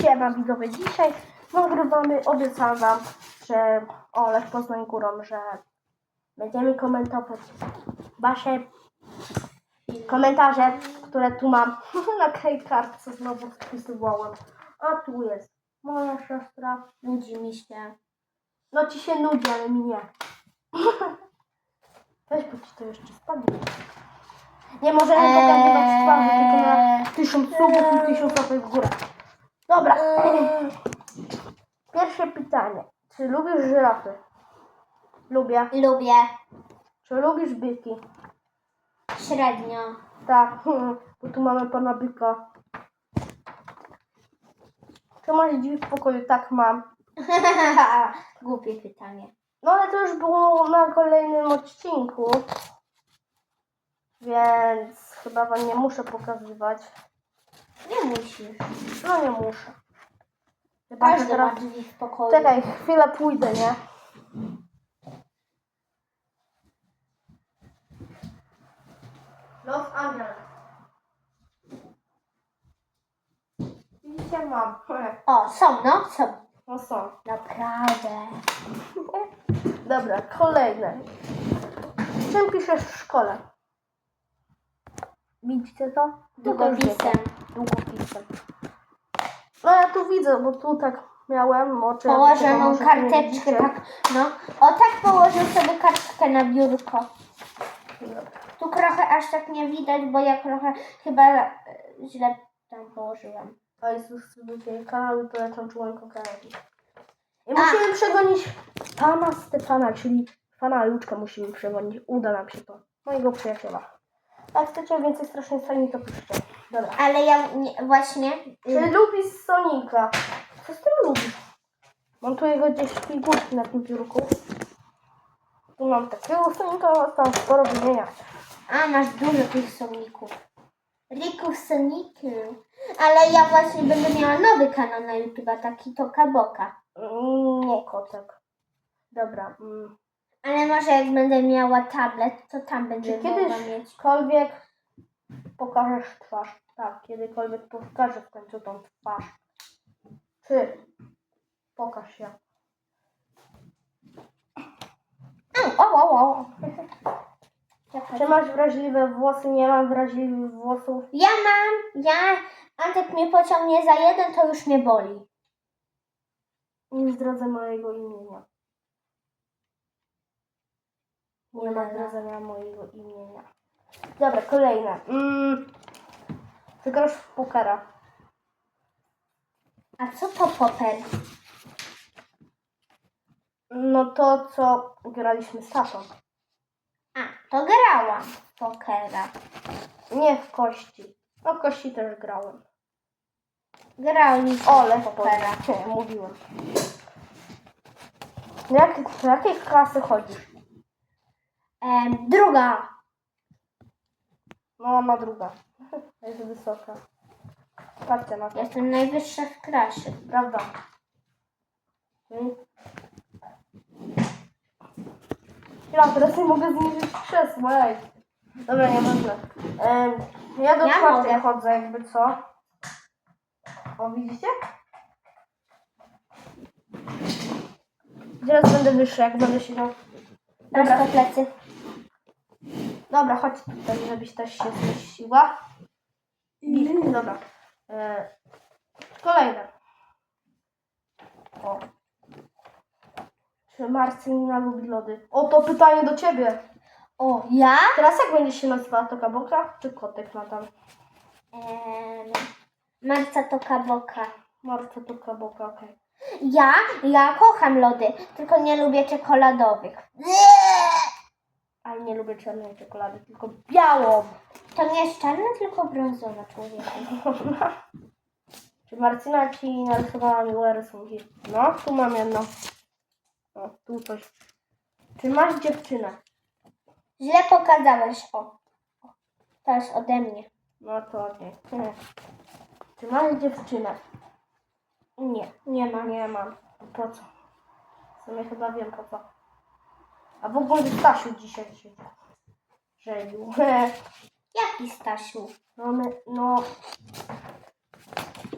Siema widzowie, dzisiaj nagrywamy, obiecałam wam, że Olech Poznań Górą, że będziemy komentować wasze komentarze, które tu mam na tej kartce znowu wpisywałem. A tu jest moja siostra, Nudzi mi się. no ci się nudzi, ale mi nie. Weź, bo ci to jeszcze spadnie. Nie możemy pokazywać twarzy, tylko na tysiąc subów i tysiąc łapek w górę. Dobra. Pierwsze pytanie. Czy lubisz żyrafy? Lubię. Lubię. Czy lubisz byki? Średnio. Tak, bo tu mamy pana byka. Czy masz drzwi w pokoju? Tak, mam. Głupie pytanie. No ale to już było na kolejnym odcinku. Więc chyba wam nie muszę pokazywać. Nie musisz. No nie muszę. Każdy ma teraz... drzwi w pokoju. Czekaj, chwilę pójdę, nie? Los Angeles. Widzicie, mam. O, są, no, są. No są. Naprawdę. Dobra, kolejne. Czym piszesz w szkole? Widzicie to? Długopisem. Długopisem. No ja tu widzę, bo tu tak miałem oczy. Położoną karteczkę, tak. No. O, tak położył sobie kartkę na biurko. Tu trochę aż tak nie widać, bo ja trochę chyba e, źle tam położyłam. A jest subskrybuję kanał i polecam członkom kanału. I musimy przegonić pana Stefana, czyli pana Luczka musimy przegonić. Uda nam się to. Mojego przyjaciela. Jak chcecie więcej strasznej sceny, to piszcie. Dobra. Ale ja nie, właśnie... Czy lubisz Sonika? Co z tym lubisz? Mam tu jego gdzieś figurki na tym biurku. Tu mam takiego Sonika, a tam sporo wymienia. A, masz dużo tych soników. Rików Soniku. Ale ja właśnie będę miała nowy kanał na YouTube, taki Toka Boka. Mm, Nie kotek. Dobra. Mm. Ale może jak będę miała tablet, to tam będę Czy mogła mieć. kiedyśkolwiek pokażesz twarz? Tak, kiedykolwiek pokażę w końcu tą twarz. Ty, pokaż się. O, o, o, o. Czy masz wrażliwe włosy? Nie mam wrażliwych włosów. Ja mam, ja, Antek mnie pociągnie za jeden, to już mnie boli. Nie zdradzę mojego imienia. Nie ma zdradzenia mojego imienia. Dobra, kolejne. Mm. Czy grasz w pokera? A co to poper? No to, co graliśmy z tatą. A, to grałam w pokera. Nie w kości. No w kości też grałem. Graliśmy Ole, w pokera. Nie, mówiłem. Do jakiej klasy chodzisz? Em, druga. No, ma druga. Jest wysoka. Patrzcie na to. Jestem najwyższa w klasie. Prawda? Mm. Ja teraz nie mogę zniżyć krzesła, ej. Dobra, nieważne. Em, ja do Ja czwartej mogę. chodzę, jakby co. O, widzicie? Teraz będę wyższy, jak będę siedział. Dobra, Prosto plecy. Dobra, chodź tutaj, żebyś też się zmieściła. I, dobra. E, kolejne. O. Czy Marcelina lubi lody? O, to pytanie do ciebie. O, ja? Teraz jak będzie się nazywała to kaboka, czy kotek nadal? Em, Marca to kaboka. Marta to kaboka, okej. Ja? Ja kocham lody, tylko nie lubię czekoladowych. Nie lubię czarnej czekolady, tylko białą. To nie jest czarna, tylko brązowa człowieku. Czy Marcina ci narysowała miłe rysunki? No, tu mam jedno. O, tu coś. Czy masz dziewczynę? Źle pokazałeś, o. To jest ode mnie. No to nie. Nie. Czy masz dziewczynę? Nie, nie mam. Nie mam. Po co? W sumie chyba wiem po co. A w ogóle Stasiu dzisiaj się żenił. Jaki Stasiu? No, my, no.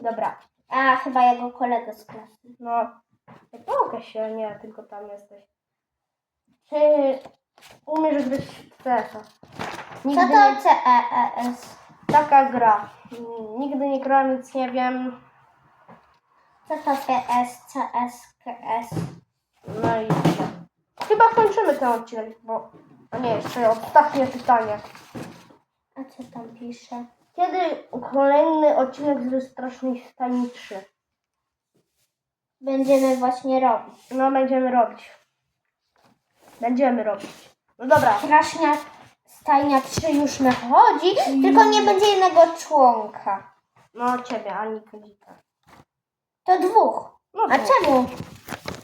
Dobra. A, chyba jego kolega z klasy. No, pokaż się, nie, tylko tam jesteś. Czy umiesz grać w CS-a? Co Nigdy to nie, CEES? taka gra. Mm, Nigdy nie grałem, nic nie wiem. Co to PS, CS, KS? No i tyle. Chyba kończymy ten odcinek, bo... A nie, jeszcze ostatnie pytanie. A co tam pisze? Kiedy kolejny odcinek ze Strasznej Stajni 3? Będziemy właśnie robić. No, będziemy robić. Będziemy robić. No dobra. Strasznia stajnia 3 już nadchodzi, tylko nie będzie jednego członka. No, ciebie, ani Kadzika. To dwóch. No, A to- czemu?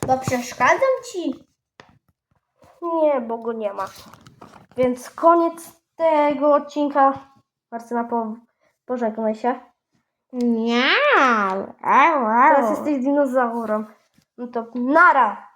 Bo przeszkadzam ci. Nie, bo go nie ma. Więc koniec tego odcinka. Marcyna, po, pożegnaj się. Nie. Teraz jesteś dinozaurem. No to nara!